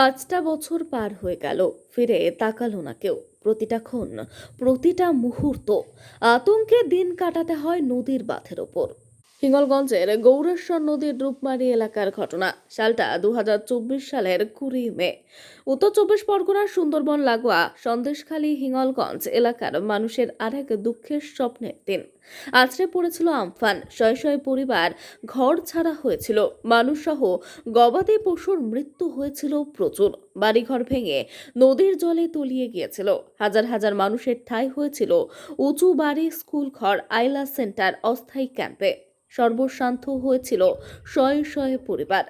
পাঁচটা বছর পার হয়ে গেল, ফিরে তাকালো না কেউ। প্রতিটা ক্ষণ, প্রতিটা মুহূর্ত, আতঙ্কে দিন কাটাতে হয় নদীর বাঁধের ওপর। হিঙ্গলগঞ্জের গৌরেশ্বর নদীর রূপমারি এলাকার ঘটনা, সালটা দু হাজার চব্বিশ সালের কুড়ি মে। উত্তর চব্বিশ পরগনার সুন্দরবন লাগোয়া সন্দেশখালী হিঙ্গলগঞ্জ এলাকার মানুষের আরেক দুঃখের স্বপ্নের দিন। আছড়ে পড়েছিল আমফান, শয় শয় পরিবার, ঘর ছাড়া হয়েছিল। মানুষসহ গবাদি পশুর মৃত্যু হয়েছিল প্রচুর। বাড়িঘর ভেঙে নদীর জলে তলিয়ে গিয়েছিল। হাজার হাজার মানুষের ঠাঁই হয়েছিল উঁচু বাড়ি স্কুল ঘর আইলা সেন্টার, অস্থায়ী ক্যাম্পে। সর্বশান্ত হয়েছিল শয়ে শয়ে পরিবার।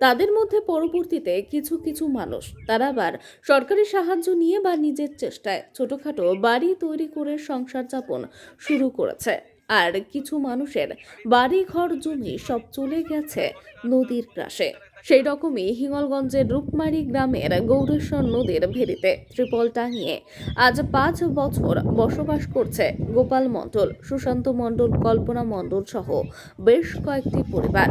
তাদের মধ্যে পরবর্তীতে কিছু কিছু মানুষ, তারা আবার সরকারি সাহায্য নিয়ে বা নিজের চেষ্টায় ছোটোখাটো বাড়ি তৈরি করে সংসার যাপন শুরু করেছে। আর কিছু মানুষের বাড়ি ঘর জমি সব চলে গেছে নদীর গ্রাসে সেই রকমই হিঙ্গলগঞ্জের রূপমারি গ্রামের গৌরেশ্বর নদীর ভেরিতে ত্রিপল টাঙিয়ে আজ পাঁচ বছর বসবাস করছে গোপাল মণ্ডল, সুশান্ত মণ্ডল, কল্পনা মণ্ডল সহ বেশ কয়েকটি পরিবার।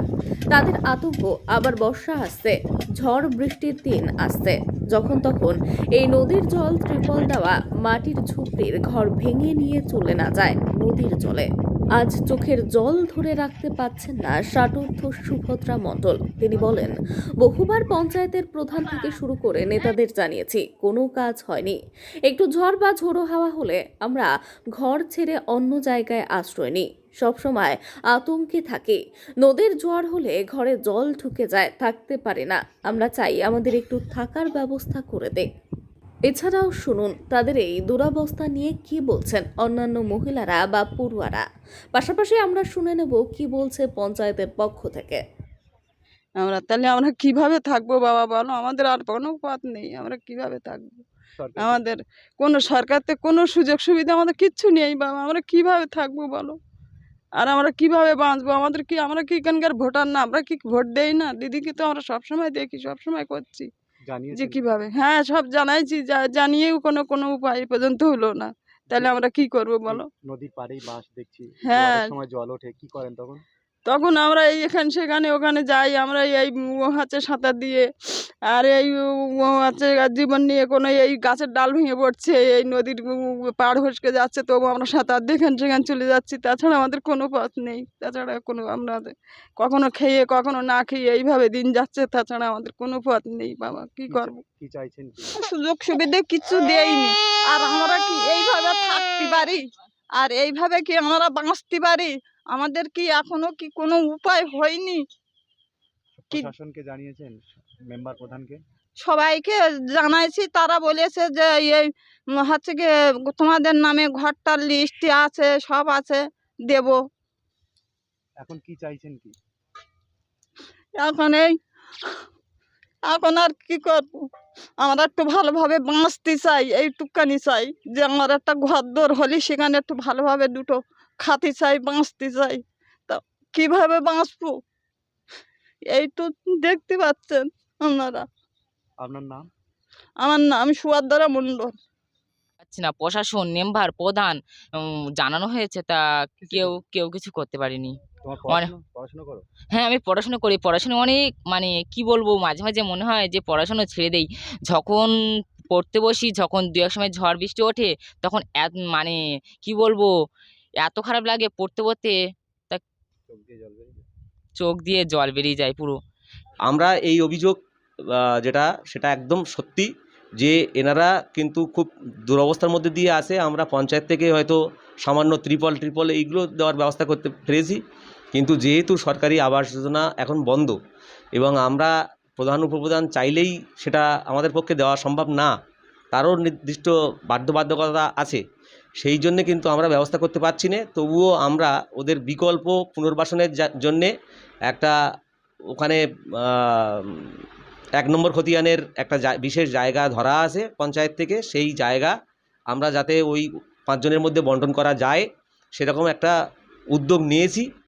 তাদের আতঙ্ক, আবার বর্ষা আসছে, ঝড় বৃষ্টির দিন আসছে। যখন তখন এই নদীর জল ত্রিপল দেওয়া মাটির ঝুপড়ির ঘর ভেঙে নিয়ে চলে না যায় নদীর জলে। আজ চোখের জল ধরে রাখতে পাচ্ছেন না ষাটোর্ধ সুভদ্রা মণ্ডল। তিনি বলেন, বহুবার পঞ্চায়েতের প্রধান থেকে শুরু করে নেতাদের জানিয়েছি, কোনো কাজ হয়নি। একটু ঝড় বা ঝোড়ো হাওয়া হলে আমরা ঘর ছেড়ে অন্য জায়গায় আশ্রয় নিই। সবসময় আতঙ্কে থাকে। নদীর জোয়ার হলে ঘরে জল ঢুকে যায়, থাকতে পারে না। আমরা চাই আমাদের একটু থাকার ব্যবস্থা করে দেয় এছাড়াও শুনুন তাদের এই দুরাবস্থা নিয়ে কি বলছেন অন্যান্য মহিলারা বা পড়ুয়ারা? পাশাপাশি আমরা শুনে নেব কি বলছে পঞ্চায়েতের পক্ষ থেকে। আমরা তাহলে আমরা কীভাবে থাকব বাবা বলো? আমাদের আর কোনো পথ নেই আমরা কীভাবে থাকব? আমাদের কোনো সরকার থেকে কোনো সুযোগ সুবিধা আমাদের কিচ্ছু নেই বাবা আমরা কীভাবে থাকব বলো? আর আমরা কীভাবে বাঁচবো? আমাদের কি আমরা কি এখানকার ভোটার না? আমরা কি ভোট দেই না? দিদিকে তো আমরা সবসময় দেখি সবসময় করছি। যে কীভাবে? হ্যাঁ সব জানাইছি জানিয়েও কোনো কোনো উপায় পর্যন্ত হলো না। তাহলে আমরা কি করব বলো? নদীর পাড়েই বাস দেখছি হ্যাঁ। সময় জল ওঠে কি করেন তখন? তখন আমরা এই এখানে সেখানে ওখানে যাই আমরা এই হাতে সাঁতার দিয়ে আর এই হচ্ছে জীবন নিয়ে কোনো এই গাছের ডাল ভেঙে পড়ছে এই নদীর পাড় হসকে যাচ্ছে তবু আমরা সাঁতার দিয়ে এখানে সেখানে চলে যাচ্ছি তাছাড়া আমাদের কোনো পথ নেই তাছাড়া কোনো আমরা কখনো খেয়ে কখনো না খেয়ে এইভাবে দিন যাচ্ছে তাছাড়া আমাদের কোনো পথ নেই বাবা কি করব? কি চাইছেন সুযোগ সুবিধা কিছু দেয়নি আর আমরা কি এইভাবে থাকতে পারি? আর এইভাবে কি আমরা বাঁচতে পারি? আমাদের কি এখনও কি কোনো উপায় হয়নি? প্রশাসনকে জানিয়েছেন? মেম্বার প্রধানকে? সবাইকে জানাইছি তারা বলেছে যে এই হচ্ছে কি তোমাদের নামে ঘরটার লিস্ট আছে সব আছে দেব। এখন কি চাইছেন কি? এখন এই এখন আর কি করব? আমরা একটু ভালোভাবে বাঁচতে চাই এই এইটুকানি চাই যে আমার একটা ঘর দোর হলে সেখানে একটু ভালোভাবে দুটো খাতে চাই বাঁচতে চাই। তা কীভাবে বাঁচবো? এই তো দেখতে পাচ্ছেন। আপনারা আপনার নাম? আমার নাম সুয়াদ্দারা মণ্ডল। পাচ্ছি না প্রশাসন মেম্বার প্রধান জানানো হয়েছে তা কেউ কেউ কিছু করতে পারেনি। তোমার পড়াশোনা পড়াশোনা করো? হ্যাঁ আমি পড়াশোনা করি। পড়াশোনা অনেক মানে কি বলব মাঝে মাঝে মনে হয় যে পড়াশোনা ছেড়ে দেই। যখন পড়তে বসি যখন দু এক সময় ঝড় বৃষ্টি ওঠে তখন এত মানে কি বলব এত খারাপ লাগে পড়তে পড়তে। চোখ দিয়ে জল বেরিয়ে যায়। চোখ দিয়ে জল বেরিয়ে যায় পুরো। আমরা এই অভিযোগ যেটা, সেটা একদম সত্যি যে এনারা কিন্তু খুব দুরবস্থার মধ্যে দিয়ে আসে আমরা পঞ্চায়েত থেকে হয়তো সামান্য ত্রিপল ট্রিপল এইগুলো দেওয়ার ব্যবস্থা করতে পেরেছি। কিন্তু যেহেতু সরকারি আবাস যোজনা এখন বন্ধ এবং আমরা প্রধান উপপ্রধান চাইলেই সেটা আমাদের পক্ষে দেওয়া সম্ভব না, তারও নির্দিষ্ট বাধ্যবাধকতা আছে। সেই জন্যে কিন্তু আমরা ব্যবস্থা করতে পারছি না। তবুও আমরা ওদের বিকল্প পুনর্বাসনের জন্যে একটা ওখানে এক নম্বর খতিয়ানের একটা বিশেষ জায়গা ধরা আছে পঞ্চায়েত থেকে। সেই জায়গা আমরা যাতে ওই পাঁচজনের মধ্যে বন্টন করা যায়, সেরকম একটা উদ্যোগ নিয়েছি।